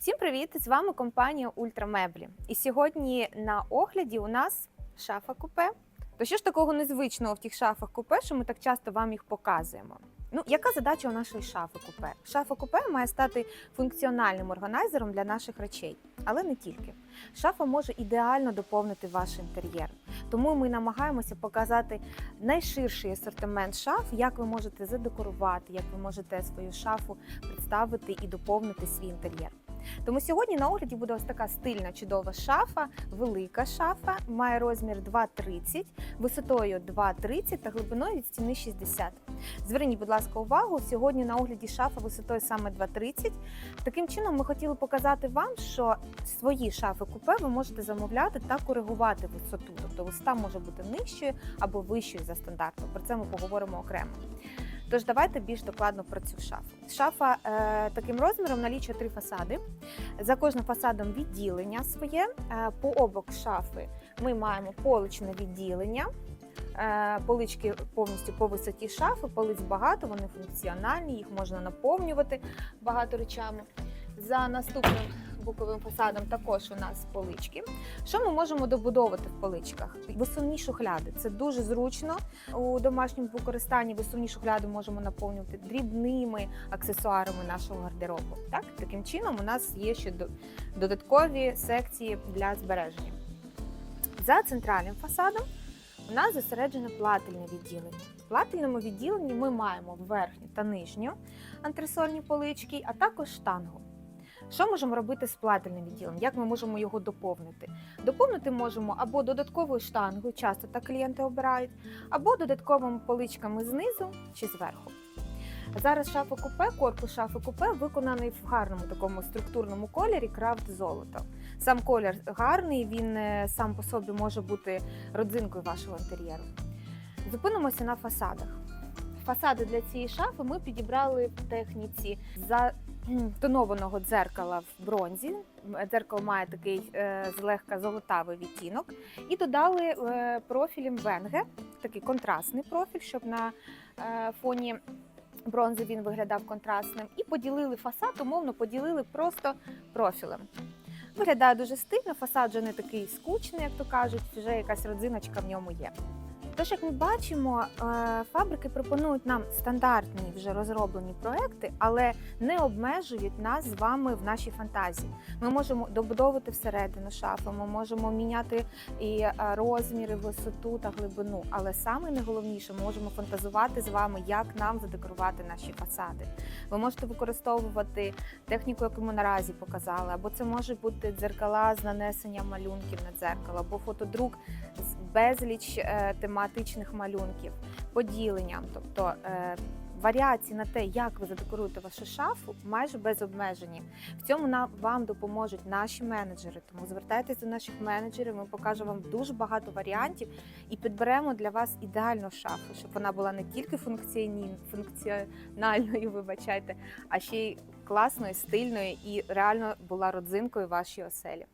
Всім привіт! З вами компанія Ультрамеблі. І сьогодні на огляді у нас шафа купе. То що ж такого незвичного в тих шафах купе, що ми так часто вам їх показуємо? Ну, яка задача у нашої шафи купе? Шафа купе має стати функціональним органайзером для наших речей, але не тільки. Шафа може ідеально доповнити ваш інтер'єр. Тому ми намагаємося показати найширший асортимент шаф, як ви можете задекорувати, як ви можете свою шафу представити і доповнити свій інтер'єр. Тому сьогодні на огляді буде ось така стильна чудова шафа, велика шафа, має розмір 2,30, висотою 2,30 та глибиною від стіни 60. Зверніть, будь ласка, увагу. Сьогодні на огляді шафа висотою саме 2,30. Таким чином, ми хотіли показати вам, що свої шафи купе ви можете замовляти та коригувати висоту. Тобто висота може бути нижчою або вищою за стандартом. Про це ми поговоримо окремо. Тож давайте більш докладно про цю шафу. Шафа е, таким розміром налічує три фасади. За кожним фасадом відділення своє. Е, по обок шафи ми маємо поличне відділення. Е, полички повністю по висоті шафи, полиць багато, вони функціональні, їх можна наповнювати багато речами. За наступним боковим фасадом також у нас полички. Що ми можемо добудовувати в поличках? Висувні шухляди. Це дуже зручно у домашньому використанні. Висувні шухляди можемо наповнювати дрібними аксесуарами нашого гардеробу. Так, таким чином у нас є ще додаткові секції для збереження. За центральним фасадом у нас зосереджене плательне відділення. В плательному відділенні ми маємо верхню та нижню антресольні полички, а також штангу. Що можемо робити з плательним відділенням? Як ми можемо його доповнити? Доповнити можемо або додатковою штангою, часто так клієнти обирають, або додатковими поличками знизу чи зверху. Зараз шафа купе, корпус шафи купе виконаний в гарному такому структурному кольорі крафт золото. Сам колір гарний, він е, сам по собі може бути родзинкою вашого інтер'єру. Зупинимося на фасадах. Фасади для цієї шафи ми підібрали в техніці за тонованого дзеркала в бронзі. Дзеркало має такий е, злегка золотавий відтінок. І додали е, профілем Венге, такий контрастний профіль, щоб на е, фоні бронзи він виглядав контрастним. І поділили фасад, умовно поділили просто профілем. Виглядає дуже стильно, фасад вже не такий скучний, як то кажуть, вже якась родзиночка в ньому є. Тож, як ми бачимо, е, фабрики пропонують нам стандартні вже розроблені проекти, але не обмежують нас з вами в нашій фантазії. Ми можемо добудовувати всередину шафи, ми можемо міняти і е, розміри, висоту та глибину. Але саме найголовніше, ми можемо фантазувати з вами, як нам задекорувати наші фасади. Ви можете використовувати техніку, яку ми наразі показали, або це може бути дзеркала з нанесенням малюнків на дзеркало, або фотодрук безліч е, тематичних малюнків, поділенням, тобто е, варіації на те, як ви задекоруєте вашу шафу, майже без обмежені. В цьому нам вам допоможуть наші менеджери. Тому звертайтесь до наших менеджерів. Ми покажемо вам дуже багато варіантів і підберемо для вас ідеальну шафу, щоб вона була не тільки функціональною, вибачайте, а ще й класною, стильною і реально була родзинкою вашої оселі.